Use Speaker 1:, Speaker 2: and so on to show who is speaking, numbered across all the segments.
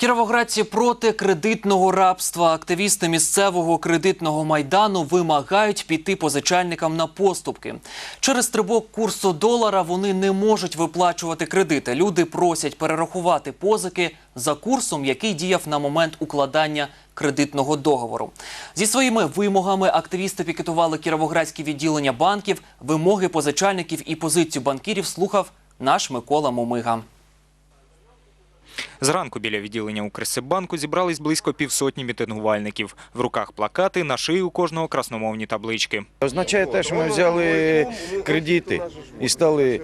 Speaker 1: Кіровоградці проти кредитного рабства. Активісти місцевого кредитного майдану вимагають піти позичальникам на поступки. Через стрибок курсу долара вони не можуть виплачувати кредити. Люди просять перерахувати позики за курсом, який діяв на момент укладання кредитного договору. Зі своїми вимогами активісти пікетували кіровоградські відділення банків. Вимоги позичальників і позицію банкірів слухав наш Микола Момига.
Speaker 2: Зранку біля відділення Укрсиббанку зібрались близько півсотні мітингувальників. В руках плакати, на шиї у кожного красномовні таблички.
Speaker 3: Означає те, що ми взяли кредити і стали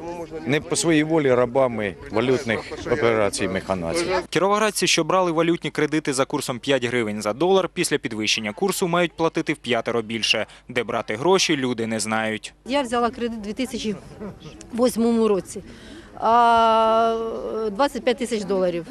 Speaker 3: не по своїй волі рабами валютних операцій механацій.
Speaker 2: Кіровоградці, що брали валютні кредити за курсом 5 гривень за долар, після підвищення курсу мають платити в п'ятеро більше. Де брати гроші, люди не знають.
Speaker 4: Я взяла кредит у 2008 році, 25 тисяч доларів.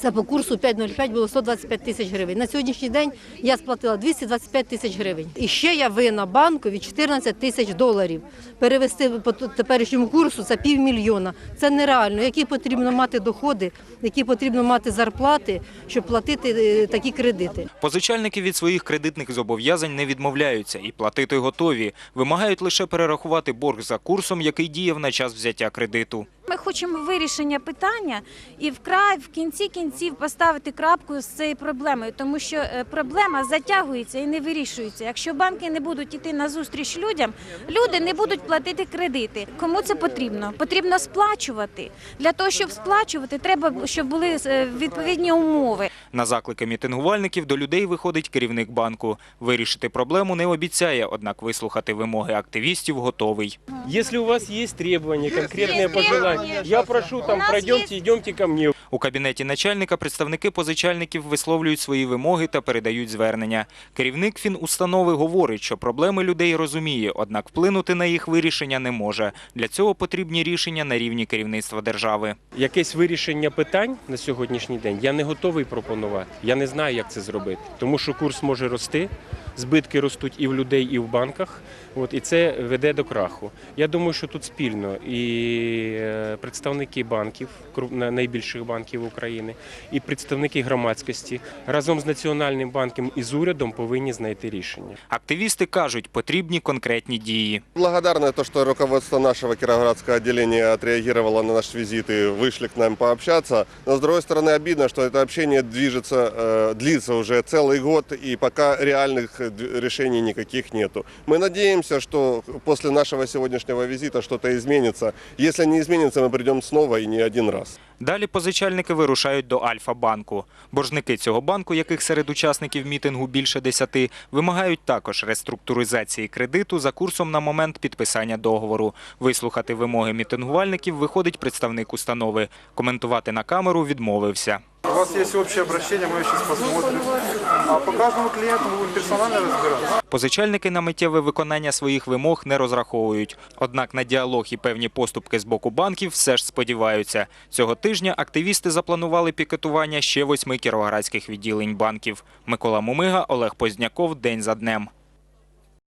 Speaker 4: Це по курсу 5,05 було 125 тисяч гривень. На сьогоднішній день я сплатила 225 тисяч гривень. І ще я винна банкові 14 тисяч доларів. Перевести по теперішньому курсу це півмільйона. Це нереально. Які потрібно мати доходи, які потрібно мати зарплати, щоб платити е, такі кредити.
Speaker 2: Позичальники від своїх кредитних зобов'язань не відмовляються і платити готові. Вимагають лише перерахувати борг за курсом, який діяв на час взяття кредиту.
Speaker 5: Ми хочемо вирішення питання і вкрай в кінці кінців поставити крапку з цією проблемою, тому що е, проблема затягується і не вирішується. Якщо банки не будуть йти на зустріч людям, люди не будуть платити кредити. Кому це потрібно? Потрібно сплачувати. Для того, щоб сплачувати, треба, щоб були е, відповідні умови.
Speaker 2: На заклики мітингувальників до людей виходить керівник банку. Вирішити проблему не обіцяє, однак вислухати вимоги активістів готовий.
Speaker 6: Если у вас есть требования, конкретные
Speaker 5: Есть
Speaker 6: пожелания,
Speaker 5: требования,
Speaker 6: я прошу там, пройдемте, идемте ко мне.
Speaker 2: У кабінеті начальника представники позичальників висловлюють свої вимоги та передають звернення. Керівник фінустанови говорить, що проблеми людей розуміє, однак вплинути на їх вирішення не може. Для цього потрібні рішення на рівні керівництва держави.
Speaker 6: Якесь вирішення питань на сьогоднішній день я не готовий пропонувати. Я не знаю, як це зробити, тому що курс може рости, збитки ростуть і в людей, і в банках. От і це веде до краху. Я думаю, що тут спільно і е, представники банків, на- найбільших банків України, і представники громадськості разом з національним банком і з урядом повинні знайти рішення.
Speaker 2: Активісти кажуть, потрібні конкретні дії.
Speaker 7: Благодарны то, что руководство нашего Кировоградского отделения отреагировало на наш визит и вышли к нам пообщаться. Но с другой стороны обидно, что это общение движется, э, длится уже целый год и пока реальных э, д- решений никаких нету. Мы надеемся, что после нашего сегодняшнего визита что-то изменится. Если не изменится, мы придем снова и не один раз.
Speaker 2: Далі позичальники вирушають до Альфа-банку. Боржники цього банку, яких серед учасників мітингу більше десяти, вимагають також реструктуризації кредиту за курсом на момент підписання договору. Вислухати вимоги мітингувальників виходить представник установи. Коментувати на камеру відмовився.
Speaker 8: У вас есть общее обращение, мы сейчас посмотрим. А по каждому клиенту мы будем персонально разбираться.
Speaker 2: Позичальники на миттєве виконання своїх вимог не розраховують. Однак на діалог і певні поступки з боку банків все ж сподіваються. Цього тижня активісти запланували пікетування ще восьми кіровоградських відділень банків. Микола Мумига, Олег Позняков. День за днем.